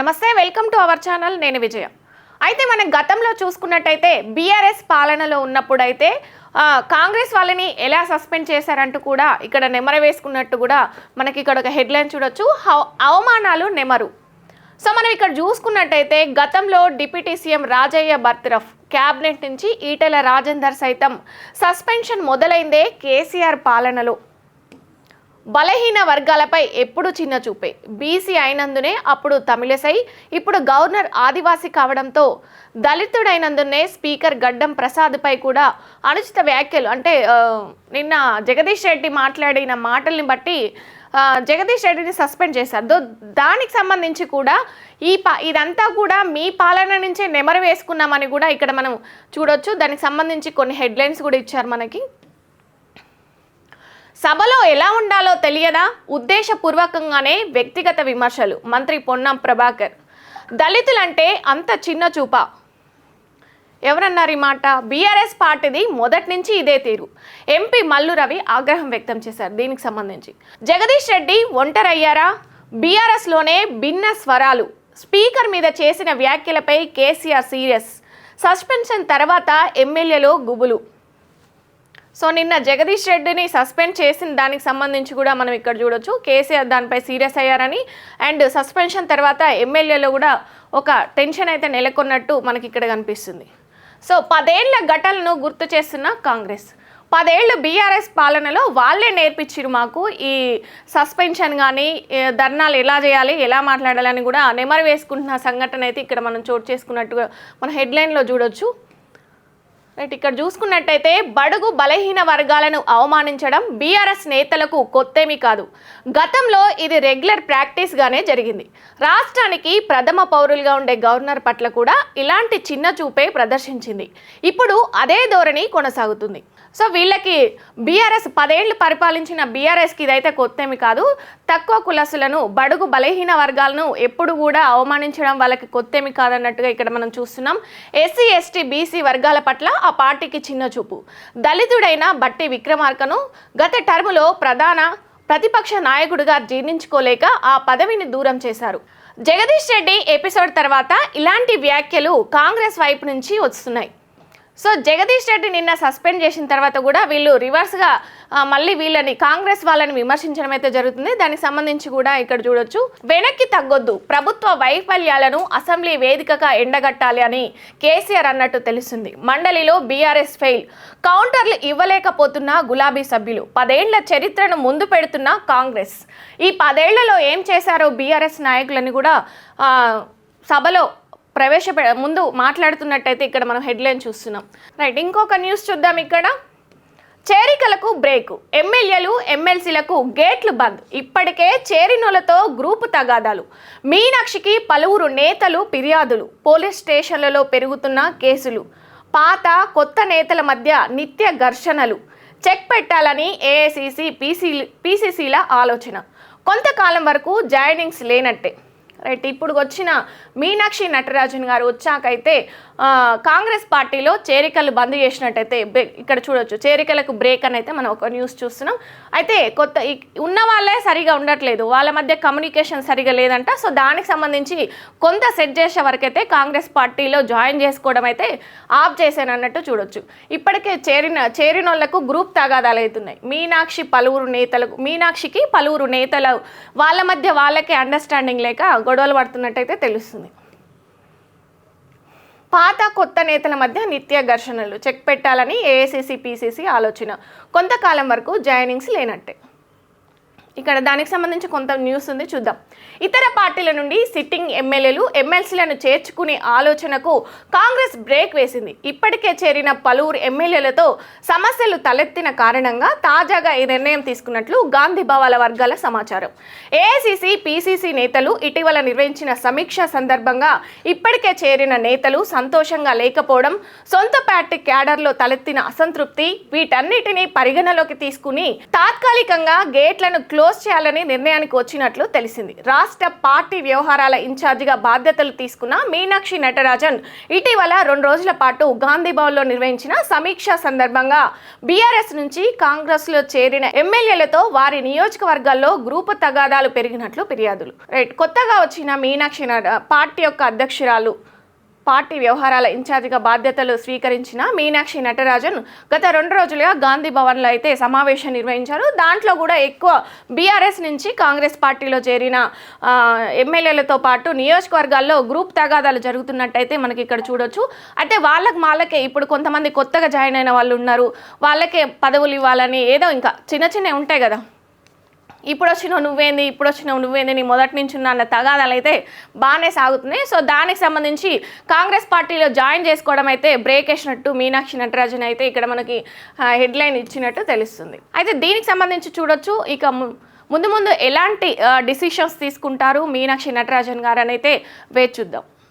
నమస్తే welcome to our channel. నేను విజయ. అయితే మనం గతంలో చూసుకున్నట్టయితే బీఆర్ఎస్ పాలనలో ఉన్నప్పుడైతే కాంగ్రెస్ వాళ్ళని ఎలా సస్పెండ్ చేశారంటూ కూడా ఇక్కడ నెమర వేసుకున్నట్టు కూడా మనకి ఇక్కడ ఒక హెడ్లైన్ చూడొచ్చు. అవమానాలు నెమరు. సో మనం ఇక్కడ చూసుకున్నట్టయితే గతంలో డిప్యూటీ సీఎం రాజయ్య బర్త్రఫ్ క్యాబినెట్ నుంచి ఈటెల రాజేందర్ సైతం సస్పెన్షన్ మొదలైందే కేసీఆర్ పాలనలో. బలహీన వర్గాలపై ఎప్పుడు చిన్న చూపే. బీసీ అయినందునే అప్పుడు తమిళసై ఇప్పుడు గవర్నర్ ఆదివాసి కావడంతో దళితుడైనందునే స్పీకర్ గడ్డం ప్రసాద్పై కూడా అనుచిత వ్యాఖ్యలు అంటే నిన్న జగదీష్ రెడ్డి మాట్లాడిన మాటల్ని బట్టి జగదీష్ రెడ్డిని సస్పెండ్ చేశారు. దో దానికి సంబంధించి కూడా ఈ పా ఇదంతా కూడా మీ పాలన నుంచే నెమరు వేసుకున్నామని కూడా ఇక్కడ మనం చూడొచ్చు. దానికి సంబంధించి కొన్ని హెడ్లైన్స్ కూడా ఇచ్చారు మనకి. సభలో ఎలా ఉండాలో తెలియదా? ఉద్దేశపూర్వకంగానే వ్యక్తిగత విమర్శలు. మంత్రి పొన్నం ప్రభాకర్. దళితులంటే అంత చిన్న చూప. ఎవరన్నారు ఈ మాట? బీఆర్ఎస్ పార్టీది మొదటి నుంచి ఇదే తీరు. ఎంపీ మల్లు రవి ఆగ్రహం వ్యక్తం చేశారు దీనికి సంబంధించి. జగదీష్ రెడ్డి ఒంటరయ్యారా? బీఆర్ఎస్లోనే భిన్న స్వరాలు. స్పీకర్ మీద చేసిన వ్యాఖ్యలపై కేసీఆర్ సీరియస్. సస్పెన్షన్ తర్వాత ఎమ్మెల్యేలో గుబులు. సో నిన్న జగదీష్ రెడ్డిని సస్పెండ్ చేసిన దానికి సంబంధించి కూడా మనం ఇక్కడ చూడొచ్చు. కేసీఆర్ దానిపై సీరియస్ అయ్యారని. అండ్ సస్పెన్షన్ తర్వాత ఎమ్మెల్యేలో కూడా ఒక టెన్షన్ అయితే నెలకొన్నట్టు మనకి ఇక్కడ కనిపిస్తుంది. సో పదేళ్ళ ఘటనను గుర్తు చేస్తున్న కాంగ్రెస్. పదేళ్ళు బీఆర్ఎస్ పాలనలో వాళ్ళే నేర్పించారు మాకు ఈ సస్పెన్షన్ కానీ ధర్నాలు ఎలా చేయాలి ఎలా మాట్లాడాలని కూడా నెమరు వేసుకుంటున్న సంఘటన అయితే ఇక్కడ మనం చోటు చేసుకున్నట్టుగా మన హెడ్లైన్లో చూడొచ్చు. రైట్ ఇక్కడ చూసుకున్నట్టయితే బడుగు బలహీన వర్గాలను అవమానించడం బీఆర్ఎస్ నేతలకు కొత్తేమీ కాదు. గతంలో ఇది రెగ్యులర్ ప్రాక్టీస్గానే జరిగింది. రాష్ట్రానికి ప్రథమ పౌరులుగా ఉండే గవర్నర్ పట్ల కూడా ఇలాంటి చిన్న చూపే ప్రదర్శించింది. ఇప్పుడు అదే ధోరణి కొనసాగుతుంది. సో వీళ్ళకి బీఆర్ఎస్ పదేళ్ళు పరిపాలించిన బీఆర్ఎస్కి ఇదైతే కొత్తేమి కాదు. తక్కువ కులసులను బడుగు బలహీన వర్గాలను ఎప్పుడు కూడా అవమానించడం వాళ్ళకి కొత్తేమి కాదన్నట్టుగా ఇక్కడ మనం చూస్తున్నాం. ఎస్సీ ఎస్టీ బీసీ వర్గాల పట్ల ఆ పార్టీకి చిన్న చూపు. దళితుడైన బట్టి విక్రమార్కను గత టర్ములో ప్రధాన ప్రతిపక్ష నాయకుడిగా జీర్ణించుకోలేక ఆ పదవిని దూరం చేశారు. జగదీష్ రెడ్డి ఎపిసోడ్ తర్వాత ఇలాంటి వ్యాఖ్యలు కాంగ్రెస్ వైపు నుంచి వస్తున్నాయి. సో జగదీష్ రెడ్డి నిన్న సస్పెండ్ చేసిన తర్వాత కూడా వీళ్ళు రివర్స్గా మళ్ళీ వీళ్ళని కాంగ్రెస్ వాళ్ళని విమర్శించడం అయితే జరుగుతుంది. దానికి సంబంధించి కూడా ఇక్కడ చూడొచ్చు. వెనక్కి తగ్గొద్దు. ప్రభుత్వ వైఫల్యాలను అసెంబ్లీ వేదికగా ఎండగట్టాలి అని కేసీఆర్ అన్నట్టు తెలుస్తుంది. మండలిలో బీఆర్ఎస్ ఫెయిల్. కౌంటర్లు ఇవ్వలేకపోతున్న గులాబీ సభ్యులు. పదేళ్ళ చరిత్రను ముందు పెడుతున్న కాంగ్రెస్. ఈ పదేళ్ళలో ఏం చేశారో బీఆర్ఎస్ నాయకులని కూడా సభలో ప్రవేశపె ముందు మాట్లాడుతున్నట్టయితే ఇక్కడ మనం హెడ్లైన్ చూస్తున్నాం. రైట్ ఇంకొక న్యూస్ చూద్దాం ఇక్కడ. చేరికలకు బ్రేక్. ఎమ్మెల్యేలు ఎమ్మెల్సీలకు గేట్లు బంద్. ఇప్పటికే చేరినోలతో గ్రూపు తగాదాలు. మీనాక్షికి పలువురు నేతలు ఫిర్యాదులు. పోలీస్ స్టేషన్లలో పెరుగుతున్న కేసులు. పాత కొత్త నేతల మధ్య నిత్య ఘర్షణలు. చెక్ పెట్టాలని ఏఐసిసి పీసీ పీసీసీల ఆలోచన. కొంతకాలం వరకు జాయినింగ్స్ లేనట్టే. రైట్ ఇప్పుడు వచ్చిన మీనాక్షి నటరాజన్ గారు వచ్చాకైతే కాంగ్రెస్ పార్టీలో చేరికలు బంద్ చేసినట్టయితే ఇక్కడ చూడొచ్చు చేరికలకు బ్రేక్ అని అయితే మనం ఒక న్యూస్ చూస్తున్నాం. అయితే కొత్త ఉన్న వాళ్ళే సరిగా ఉండట్లేదు వాళ్ళ మధ్య కమ్యూనికేషన్ సరిగా లేదంట. సో దానికి సంబంధించి కొంత సెట్ చేసే వరకైతే కాంగ్రెస్ పార్టీలో జాయిన్ చేసుకోవడం అయితే ఆఫ్ చేశాను అన్నట్టు చూడొచ్చు. ఇప్పటికే చేరిన చేరిన వాళ్ళకు గ్రూప్ తగాదాలు అవుతున్నాయి. మీనాక్షి పలువురు నేతలకు మీనాక్షికి పలువురు నేతలు వాళ్ళ మధ్య వాళ్ళకే అండర్స్టాండింగ్ లేక గొడవలు పడుతున్నట్టయితే తెలుస్తుంది. పాత కొత్త నేతల మధ్య నిత్య ఘర్షణలు చెక్ పెట్టాలని ఏఐసిసి పిసిసి ఆలోచన కొంతకాలం వరకు జాయినింగ్స్ లేనట్టే. ఇక్కడ దానికి సంబంధించి కొంత న్యూస్ ఉంది చూద్దాం. ఇతర పార్టీల నుండి సిట్టింగ్ ఎమ్మెల్యేలు ఎమ్మెల్సీలను చేర్చుకునే ఆలోచనకు కాంగ్రెస్ బ్రేక్ వేసింది. ఇప్పటికే చేరిన పలువురు ఎమ్మెల్యేలతో సమస్యలు తలెత్తిన కారణంగా తాజాగా ఈ నిర్ణయం తీసుకున్నట్లు గాంధీభావాల వర్గాల సమాచారం. ఏఐసిసి పిసిసి నేతలు ఇటీవల నిర్వహించిన సమీక్ష సందర్భంగా ఇప్పటికే చేరిన నేతలు సంతోషంగా లేకపోవడం సొంత పార్టీ క్యాడర్లో తలెత్తిన అసంతృప్తి వీటన్నిటిని పరిగణలోకి తీసుకుని తాత్కాలికంగా గేట్లను క్లో క్లోజ్ చేయాలని నిర్ణయానికి వచ్చినట్లు తెలిసింది. రాష్ట్ర పార్టీ వ్యవహారాల ఇన్ఛార్జిగా బాధ్యతలు తీసుకున్న మీనాక్షి నటరాజన్ ఇటీవల రెండు రోజుల పాటు గాంధీభవన్లో నిర్వహించిన సమీక్ష సందర్భంగా బీఆర్ఎస్ నుంచి కాంగ్రెస్లో చేరిన ఎమ్మెల్యేలతో వారి నియోజకవర్గాల్లో గ్రూపు తగాదాలు పెరిగినట్లు ఫిర్యాదులు. రైట్ కొత్తగా వచ్చిన మీనాక్షి నట- పార్టీ యొక్క అధ్యక్షురాలు పార్టీ వ్యవహారాల ఇన్ఛార్జిగా బాధ్యతలు స్వీకరించిన మీనాక్షి నటరాజన్ గత రెండు రోజులుగా గాంధీ భవన్లో అయితే సమావేశం నిర్వహించారు. దాంట్లో కూడా ఎక్కువ బీఆర్ఎస్ నుంచి కాంగ్రెస్ పార్టీలో చేరిన ఎమ్మెల్యేలతో పాటు నియోజకవర్గాల్లో గ్రూప్ తగాదాలు జరుగుతున్నట్టయితే మనకి ఇక్కడ చూడొచ్చు. అయితే వాళ్ళకి మాలకే ఇప్పుడు కొంతమంది కొత్తగా జాయిన్ అయిన వాళ్ళు ఉన్నారు. వాళ్ళకే పదవులు ఇవ్వాలని ఏదో ఇంకా చిన్న చిన్నవి ఉంటాయి కదా. ఇప్పుడు వచ్చినావు నువ్వేంది ఇప్పుడు వచ్చినావు నువ్వేంది నీ మొదటి నుంచి ఉన్న తగాదాలు అయితే బాగానే సాగుతున్నాయి. సో దానికి సంబంధించి కాంగ్రెస్ పార్టీలో జాయిన్ చేసుకోవడం అయితే బ్రేక్ వేసినట్టు మీనాక్షి నటరాజన్ అయితే ఇక్కడ మనకి హెడ్లైన్ ఇచ్చినట్టు తెలుస్తుంది. అయితే దీనికి సంబంధించి చూడొచ్చు ఇక ము- ముందు ముందు ఎలాంటి డిసిషన్స్ తీసుకుంటారు మీనాక్షి నటరాజన్ గారు అని అయితే వేచి చూద్దాం.